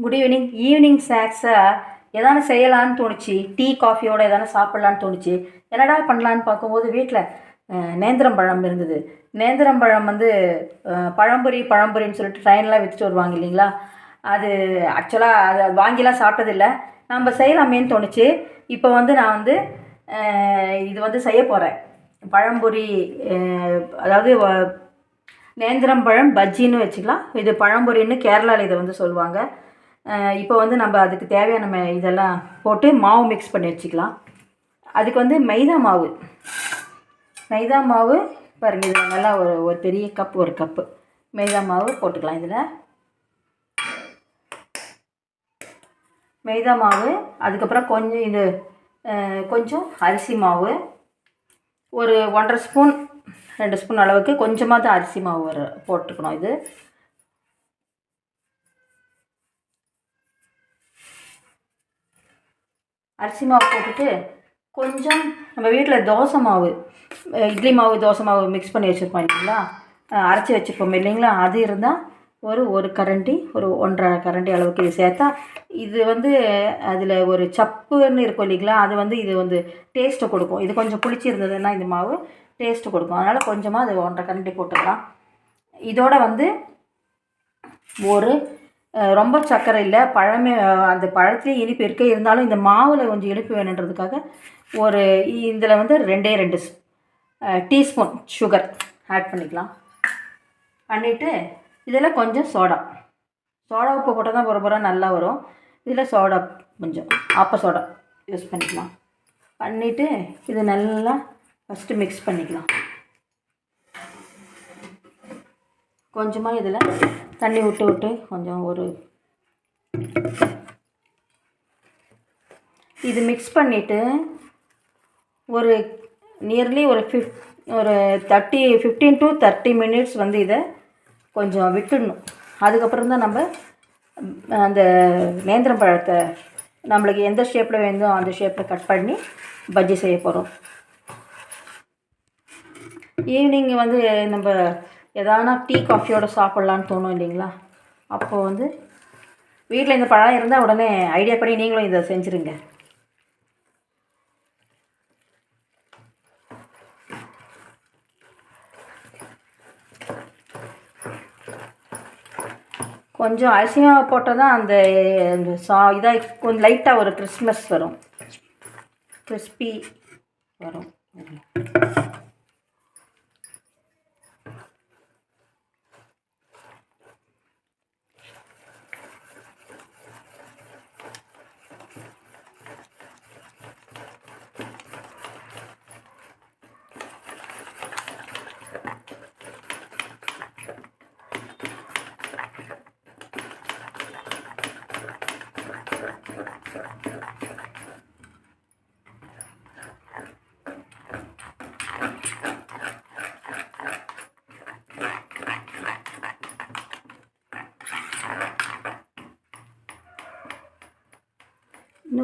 Good evening evening ஸ்நாக்ஸை எதானு செய்யலான்னு தோணுச்சு? டீ காஃபியோட எதானு சாப்பிட்லான்னு தோணுச்சு? என்னடா பண்ணலான்னு பார்க்கும்போது வீட்டில் நேந்திரம் பழம் இருந்தது. நேந்திரம் பழம் வந்து பழம்புரி பழம்பொரி பழம்பொரின்னு சொல்லிட்டு ட்ரெயின்லாம் விற்றுட்டு வருவாங்க இல்லைங்களா? அது ஆக்சுவலாக அது வாங்கிலாம் சாப்பிட்டதில்ல. நம்ம செய்யலாமேன்னு தோணுச்சு. இப்போ வந்து நான் வந்து இது வந்து செய்ய போகிறேன் பழம்பொரி அதாவது வ- நேந்திரம் பழம் பஜ்ஜின்னு வச்சுக்கலாம். இது பழம்பொரின்னு கேரளாவில் இதை வந்து சொல்லுவாங்க. இப்போ வந்து நம்ம அதுக்கு தேவையான இதெல்லாம் போட்டு மாவு மிக்ஸ் பண்ணி வச்சுக்கலாம். அதுக்கு வந்து மைதா மாவு. மைதா மாவு பாருங்கள் இதில் நல்லா ஒரு ஒரு பெரிய கப் ஒரு கப்பு மைதா மாவு போட்டுக்கலாம் இதில். மைதா மாவு அதுக்கப்புறம் கொஞ்சம் இது கொஞ்சம் அரிசி மாவு. ஒரு ஒன்றரை ஸ்பூன் ரெண்டு ஸ்பூன் அளவுக்கு கொஞ்சமாக தான் அரிசி மாவு வர போட்டுக்கணும் இது. அரிசி மாவு போட்டுட்டு கொஞ்சம் நம்ம வீட்டில் தோசை மாவு இட்லி மாவு தோசை மாவு மிக்ஸ் பண்ணி வச்சுருப்போம் இல்லைங்களா? அரைச்சி வச்சுருப்போம் இல்லைங்களா? அது இருந்தால் ஒரு ஒரு கரண்டி ஒரு ஒன்றரை கரண்டி அளவுக்கு இது சேர்த்தா இது வந்து அதில் ஒரு சப்புன்னு இருக்கும் இல்லைங்களா? அது வந்து இது வந்து டேஸ்ட்டை கொடுக்கும். இது கொஞ்சம் புளிச்சு இருந்ததுன்னா இந்த மாவு டேஸ்ட்டு கொடுக்கும். அதனால் கொஞ்சமாக அது ஒன்றரை கரண்டி போட்டுக்கலாம். இதோட வந்து ஒரு ரொம்ப சர்க்கரை இல்லை. பழமே அந்த பழத்துலேயே இனிப்பு இருக்கு இருந்தாலும் இந்த மாவில் கொஞ்சம் இனிப்பு வேணுன்றதுக்காக ஒரு இதில் வந்து ரெண்டே ரெண்டு டீஸ்பூன் சுகர் ஆட் பண்ணிக்கலாம். பண்ணிவிட்டு இதில் கொஞ்சம் சோடா. சோடா உப்பு போட்டால் தான் பொற நல்லா வரும். இதில் சோடா கொஞ்சம் ஆப்ப சோடா யூஸ் பண்ணிக்கலாம். பண்ணிவிட்டு இது நல்லா ஃபஸ்ட்டு மிக்ஸ் பண்ணிக்கலாம். கொஞ்சமாக இதில் தண்ணி விட்டு விட்டு கொஞ்சம் ஒரு இது மிக்ஸ் பண்ணிவிட்டு ஒரு நியர்லி ஒரு ஃபிஃப் ஒரு thirty fifteen to thirty minutes வந்து இதை கொஞ்சம் விட்டுடணும். அதுக்கப்புறம் தான் நம்ம அந்த நேந்திரம் பழத்தை நம்மளுக்கு எந்த ஷேப்பில் வேணுமோ அந்த ஷேப்பில் கட் பண்ணி பஜ்ஜி செய்ய போகிறோம் ஈவினிங் வந்து நம்ம எதானா டீ காஃபியோட சாப்பிட்லான்னு தோணும் இல்லைங்களா? அப்போ வந்து வீட்டில் இந்த பழம் இருந்தால் உடனே ஐடியா பண்ணி நீங்களும் இதை செஞ்சுருங்க. கொஞ்சம் அரிசியாக போட்டால் தான் அந்த அந்த சா இதாக கொஞ்சம் லைட்டாக ஒரு கிறிஸ்மஸ் வரும். கிறிஸ்பி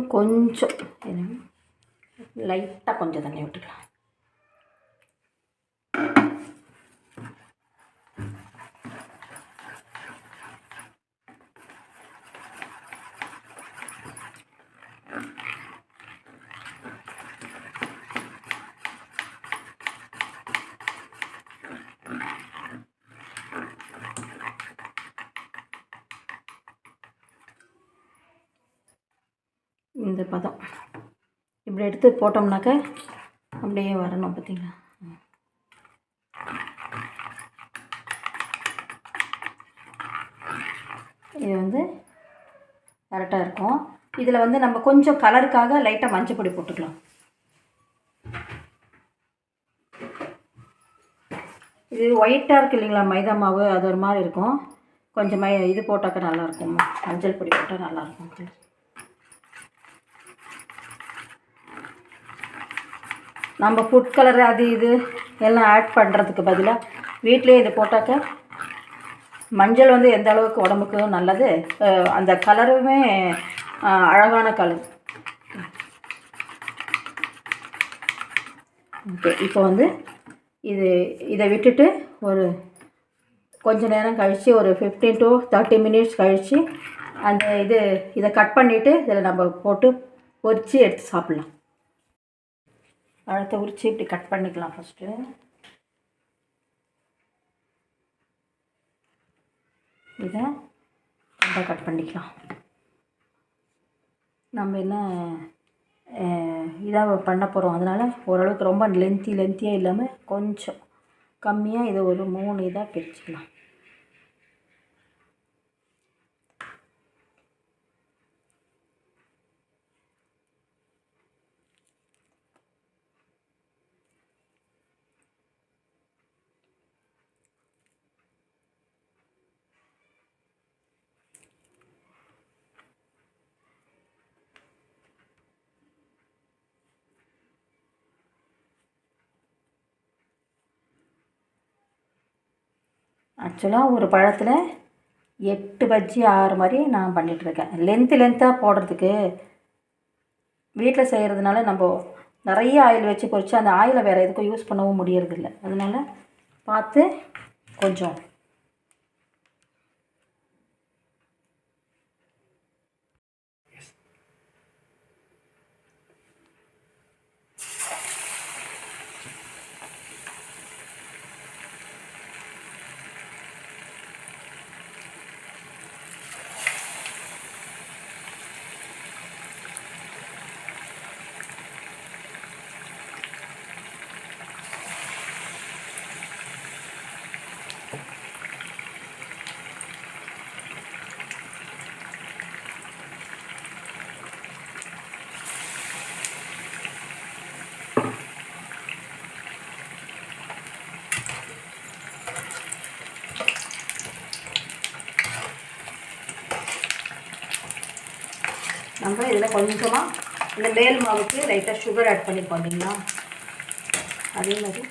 இன்னும் கொஞ்சம். லைட்டாக கொஞ்சம் தண்ணி விட்டுக்கலாம் இந்த பதம். இப்படி எடுத்து போட்டோம்னாக்க அப்படியே வரணும் பார்த்தீங்களா? இது வந்து கரெக்டாக இருக்கும். இதில் வந்து நம்ம கொஞ்சம் கலருக்காக லைட்டாக மஞ்சள் பொடி போட்டுக்கலாம். இது ஒயிட்டாக இருக்கு இல்லைங்களா மைதா மாவு? அது ஒரு மாதிரி இருக்கும். கொஞ்சம் மை இது போட்டாக்க நல்லாயிருக்கும் மஞ்சள் பொடி போட்டால் நல்லாயிருக்கும் நம்ம ஃபுட் கலர் அது இது எல்லாம் ஆட் பண்ணுறதுக்கு பதிலாக வீட்டிலே இது போட்டாக்க மஞ்சள் வந்து எந்த அளவுக்கு உடம்புக்கு நல்லது? அந்த கலருமே அழகான கலர் ஓகே இப்போ வந்து இது இதை விட்டுட்டு ஒரு கொஞ்ச நேரம் கழித்து ஒரு ஃபிஃப்டீன் டு தேர்ட்டி மினிட்ஸ் கழித்து அந்த இது இதை கட் பண்ணிவிட்டு இதில் நம்ம போட்டு பொரித்து எடுத்து சாப்பிட்லாம். பழத்தை உரித்து இப்படி கட் பண்ணிக்கலாம் ஃபஸ்ட்டு இதை ரொம்ப கட் பண்ணிக்கலாம். நம்ம என்ன இதாக பண்ண போகிறோம் அதனால் ஓரளவுக்கு ரொம்ப லென்த்தி லென்த்தியாக இல்லாமல் கொஞ்சம் கம்மியாக இதை ஒரு மூணு இதாக பிரிச்சுக்கலாம். ஆக்சுவலாக ஒரு பழத்தில் எட்டு பஜ்ஜி ஆறு மாதிரி நான் பண்ணிகிட்ருக்கேன் லென்த்து லென்த்தாக போடுறதுக்கு வீட்டில் செய்கிறதுனால நம்ம நிறைய ஆயில் வச்சு பொறிச்சு அந்த ஆயிலை வேறு எதுக்கும் யூஸ் பண்ணவும் முடியறதில்ல. அதனால் பார்த்து கொஞ்சம் நம்ம இதில் கொஞ்சமாக இந்த மேல் மாவுக்கு லைட்டாக சுகர் ஆட் பண்ணிப்போம் இல்லைங்களா? அதே மாதிரி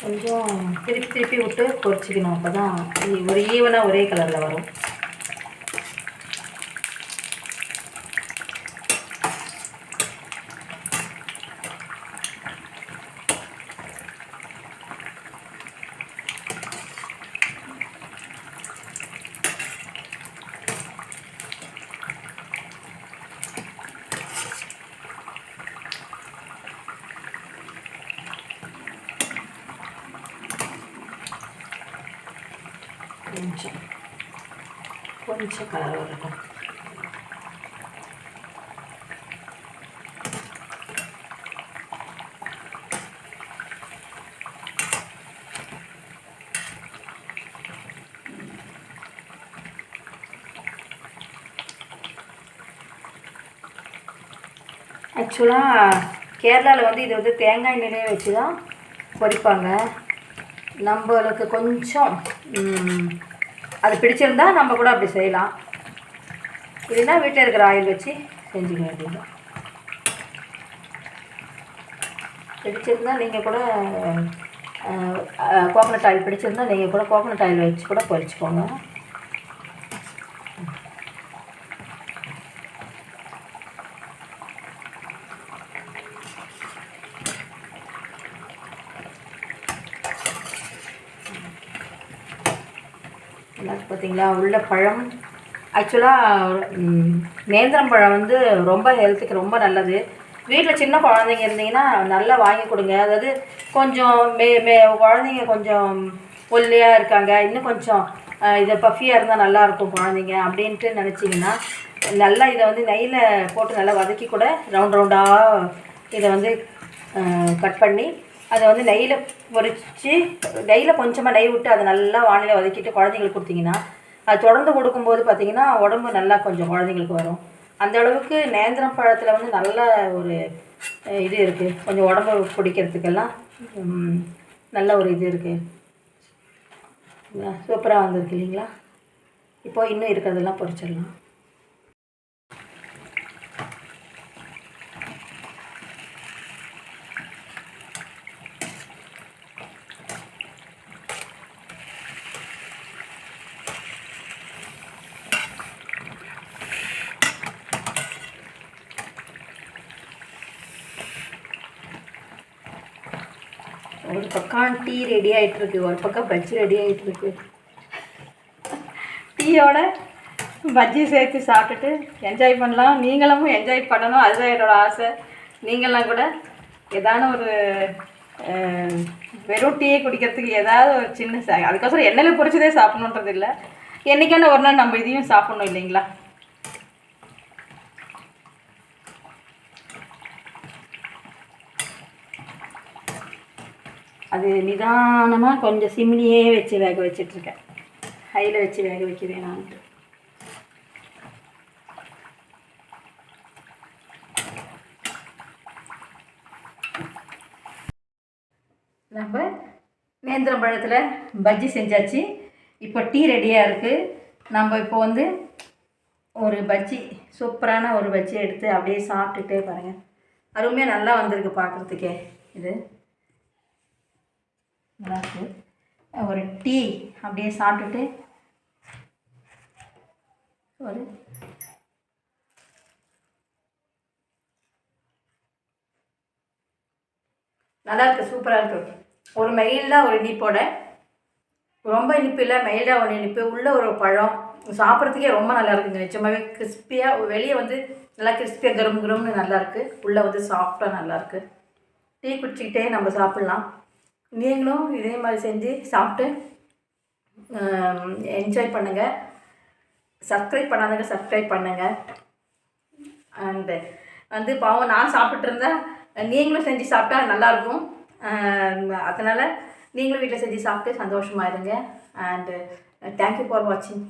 கொஞ்சம் திருப்பி திருப்பி விட்டு பொறிச்சிக்கணும். அப்போ தான் ஒரு ஈவனாக ஒரே கலரில் வரும். கொஞ்சம் கொஞ்சம் கலர் வரட்டும் ஆக்சுவலாக கேரளாவில் வந்து இது வந்து தேங்காய் எண்ணெயிலே வச்சு தான் பொரிப்பாங்க. நம்மளுக்கு கொஞ்சம் அது பிடிச்சிருந்தா நம்ம கூட அப்படி செய்யலாம். இல்லைன்னா வீட்டில் இருக்கிற ஆயில் வச்சு செஞ்சுக்க வேண்டியது பிடிச்சிருந்தா நீங்கள் கூட கோகனட் ஆயில் பிடிச்சிருந்தா நீங்கள் கூட கோகனட் ஆயில் வச்சு கூட பொரிச்சுக்கோங்க. எல்லாத்துக்கும் பார்த்தீங்களா? உள்ள பழம். ஆக்சுவலாக நேந்திரம் பழம் வந்து ரொம்ப ஹெல்த்துக்கு ரொம்ப நல்லது. வீட்டில் சின்ன குழந்தைங்க இருந்தீங்கன்னா நல்லா வாங்கி கொடுங்க. அதாவது கொஞ்சம் மே மே குழந்தைங்க கொஞ்சம் ஒல்லியாக இருக்காங்க. இன்னும் கொஞ்சம் இது பஃபியாக இருந்தால் நல்லாயிருக்கும் குழந்தைங்க அப்படின்ட்டு நினச்சிங்கன்னா நல்லா இதை வந்து நெய்யில் போட்டு நல்லா வதக்கி கூட ரவுண்ட் ரவுண்டாக இதை வந்து கட் பண்ணி அதை வந்து நெய்யில் பொறிச்சு நெய்யில் கொஞ்சமாக நெய் விட்டு அதை நல்லா வானிலை வதக்கிட்டு குழந்தைங்களுக்கு கொடுத்தீங்கன்னா அது தொடர்ந்து கொடுக்கும்போது பார்த்தீங்கன்னா உடம்பு நல்லா கொஞ்சம் குழந்தைங்களுக்கு வரும். அந்த அளவுக்கு நேந்திரம் பழத்தில் வந்து நல்ல ஒரு இது இருக்குது கொஞ்சம் உடம்பு பிடிக்கிறதுக்கெல்லாம் நல்ல ஒரு இது இருக்குது சூப்பராக வந்திருக்கு இல்லைங்களா? இப்போ இன்னும் இருக்கிறதெல்லாம் பொரிச்சிடலாம் ஒரு பக்கம் டீ ரெடி ஆகிட்டு இருக்கு ஒரு பக்கம் பஜ்ஜி ரெடி ஆகிட்டு இருக்கு டீயோட பஜ்ஜி சேர்த்து சாப்பிட்டுட்டு என்ஜாய் பண்ணலாம். நீங்களும் என்ஜாய் பண்ணணும். அதுதான் என்னோடய ஆசை. நீங்களாம் கூட ஏதான ஒரு வெறும் டீயை குடிக்கிறதுக்கு ஏதாவது ஒரு சின்ன சா அதுக்கோசரம் எண்ணெயில் பொரிச்சதே சாப்பிடணுன்றது இல்லை என்றைக்கான ஒரு நாள் நம்ம இதையும் சாப்பிடணும் இல்லைங்களா? அது நிதானமாக கொஞ்சம் சிம்லியே வச்சு வேக வச்சிட்ருக்கேன். ஹையில் வச்சு வேக வைக்க வேணான்ட்டு நம்ம நேந்திரம் பழத்தில் பஜ்ஜி செஞ்சாச்சு. இப்போ டீ ரெடியாக இருக்குது நம்ம இப்போ வந்து ஒரு பஜ்ஜி சூப்பரான ஒரு பஜ்ஜி எடுத்து அப்படியே சாப்பிட்டுட்டே பாருங்கள் அருமையாக நல்லா வந்திருக்கு பார்க்குறதுக்கே இது. நல்லாயிருக்கு ஒரு டீ அப்படியே சாப்பிட்டுட்டு ஒரு நல்லா இருக்கு சூப்பராக இருக்கு ஒரு மெயிலாக ஒரு இனிப்போட. ரொம்ப இனிப்பு இல்லை மெயிலாக ஒரு இனிப்பு. உள்ளே ஒரு பழம். சாப்பிட்றதுக்கே ரொம்ப நல்லா இருக்குங்க நிச்சயமாகவே கிறிஸ்பியாக வெளியே வந்து நல்லா கிறிஸ்பியாக கரும் கரும்னு நல்லாயிருக்கு உள்ளே வந்து சாஃப்டாக நல்லாயிருக்கு டீ குடிச்சிக்கிட்டே நம்ம சாப்பிட்லாம். நீங்களும் இதே மாதிரி செஞ்சு சாப்பிட்டு என்ஜாய் பண்ணுங்கள் சப்ஸ்கிரைப் பண்ணாதவங்க சப்ஸ்கிரைப் பண்ணுங்கள் அண்டு வந்து பாவம் நான் சாப்பிட்ருந்தேன் நீங்களும் செஞ்சு சாப்பிட்டா நல்லாயிருக்கும் அதனால் நீங்களும் வீட்டில் செஞ்சு சாப்பிட்டு சந்தோஷமாக இருங்க. அண்டு தேங்க்யூ ஃபார் வாட்சிங்